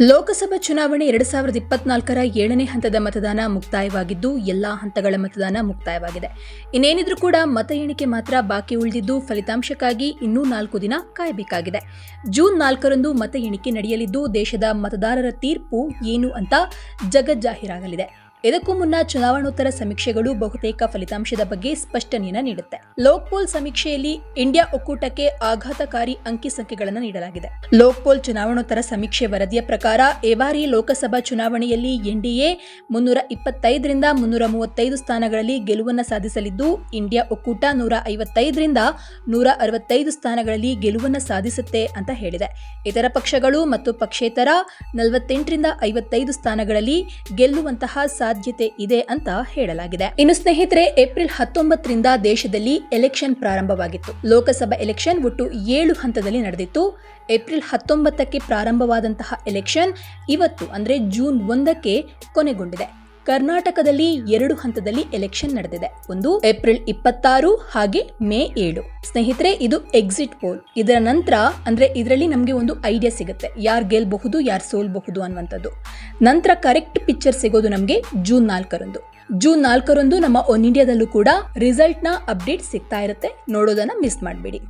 ಲೋಕಸಭಾ ಚುನಾವಣೆ ಎರಡು ಸಾವಿರದ ಇಪ್ಪತ್ನಾಲ್ಕರ ಏಳನೇ ಹಂತದ ಮತದಾನ ಮುಕ್ತಾಯವಾಗಿದ್ದು, ಎಲ್ಲಾ ಹಂತಗಳ ಮತದಾನ ಮುಕ್ತಾಯವಾಗಿದೆ. ಇನ್ನೇನಿದ್ರೂ ಕೂಡ ಮತ ಎಣಿಕೆ ಮಾತ್ರ ಬಾಕಿ ಉಳಿದಿದ್ದು, ಫಲಿತಾಂಶಕ್ಕಾಗಿ ಇನ್ನೂ ನಾಲ್ಕು ದಿನ ಕಾಯಬೇಕಾಗಿದೆ. ಜೂನ್ ನಾಲ್ಕರಂದು ಮತ ಎಣಿಕೆ ನಡೆಯಲಿದ್ದು, ದೇಶದ ಮತದಾರರ ತೀರ್ಪು ಏನು ಅಂತ ಜಗಜ್ಜಾಹೀರಾಗಲಿದೆ. ಇದಕ್ಕೂ ಮುನ್ನ ಚುನಾವಣೋತ್ತರ ಸಮೀಕ್ಷೆಗಳು ಬಹುತೇಕ ಫಲಿತಾಂಶದ ಬಗ್ಗೆ ಸ್ಪಷ್ಟನೆಯನ್ನ ನೀಡುತ್ತೆ. ಲೋಕ್ಪೋಲ್ ಸಮೀಕ್ಷೆಯಲ್ಲಿ ಇಂಡಿಯಾ ಒಕ್ಕೂಟಕ್ಕೆ ಆಘಾತಕಾರಿ ಅಂಕಿ ಸಂಖ್ಯೆಗಳನ್ನು ನೀಡಲಾಗಿದೆ. ಲೋಕ್ಪೋಲ್ ಚುನಾವಣೋತ್ತರ ಸಮೀಕ್ಷೆ ವರದಿಯ ಪ್ರಕಾರ ಬಾರಿ ಲೋಕಸಭಾ ಚುನಾವಣೆಯಲ್ಲಿ ಎನ್ಡಿಎ ಮುನ್ನೂರ ಇಪ್ಪತ್ತೈದರಿಂದ ಮುನ್ನೂರ ಮೂವತ್ತೈದು ಸ್ಥಾನಗಳಲ್ಲಿ ಗೆಲುವನ್ನು ಸಾಧಿಸಲಿದ್ದು, ಇಂಡಿಯಾ ಒಕ್ಕೂಟ ನೂರ ಐವತ್ತೈದರಿಂದ ನೂರ ಅರವತ್ತೈದು ಸ್ಥಾನಗಳಲ್ಲಿ ಗೆಲುವನ್ನು ಸಾಧಿಸುತ್ತೆ ಅಂತ ಹೇಳಿದೆ. ಇತರ ಪಕ್ಷಗಳು ಮತ್ತು ಪಕ್ಷೇತರ ನಲವತ್ತೆಂಟರಿಂದ ಐವತ್ತೈದು ಸ್ಥಾನಗಳಲ್ಲಿ ಗೆಲ್ಲುವಂತಹ ಸಾಧ್ಯತೆ ಇದೆ ಅಂತ ಹೇಳಲಾಗಿದೆ. ಇನ್ನು ಸ್ನೇಹಿತರೆ, ಏಪ್ರಿಲ್ ಹತ್ತೊಂಬತ್ತರಿಂದ ದೇಶದಲ್ಲಿ ಎಲೆಕ್ಷನ್ ಪ್ರಾರಂಭವಾಗಿತ್ತು. ಲೋಕಸಭಾ ಎಲೆಕ್ಷನ್ ಒಟ್ಟು ಏಳು ಹಂತದಲ್ಲಿ ನಡೆದಿತ್ತು. ಏಪ್ರಿಲ್ ಹತ್ತೊಂಬತ್ತಕ್ಕೆ ಪ್ರಾರಂಭವಾದಂತಹ ಎಲೆಕ್ಷನ್ ಇವತ್ತು ಅಂದ್ರೆ ಜೂನ್ ಒಂದಕ್ಕೆ ಕೊನೆಗೊಂಡಿದೆ. ಕರ್ನಾಟಕದಲ್ಲಿ ಎರಡು ಹಂತದಲ್ಲಿ ಎಲೆಕ್ಷನ್ ನಡೆದಿದೆ. ಒಂದು ಏಪ್ರಿಲ್ ಇಪ್ಪತ್ತಾರು, ಹಾಗೆ ಮೇ ಏಳು. ಸ್ನೇಹಿತರೆ, ಇದು ಎಕ್ಸಿಟ್ ಪೋಲ್. ಇದರ ನಂತರ ಅಂದ್ರೆ ಇದರಲ್ಲಿ ನಮಗೆ ಒಂದು ಐಡಿಯಾ ಸಿಗುತ್ತೆ. ಯಾರು ಗೆಲ್ಬಹುದು, ಯಾರು ಸೋಲ್ಬಹುದು ಅನ್ನುವಂಥದ್ದು. ನಂತರ ಕರೆಕ್ಟ್ ಪಿಕ್ಚರ್ ಸಿಗೋದು ನಮಗೆ ಜೂನ್ ನಾಲ್ಕರಂದು. ಜೂನ್ ನಾಲ್ಕರಂದು ನಮ್ಮ ಒನ್ ಇಂಡಿಯಾದಲ್ಲೂ ಕೂಡ ರಿಸಲ್ಟ್ನ ಅಪ್ಡೇಟ್ ಸಿಗ್ತಾ ಇರುತ್ತೆ. ನೋಡೋದನ್ನ ಮಿಸ್ ಮಾಡಬೇಡಿ.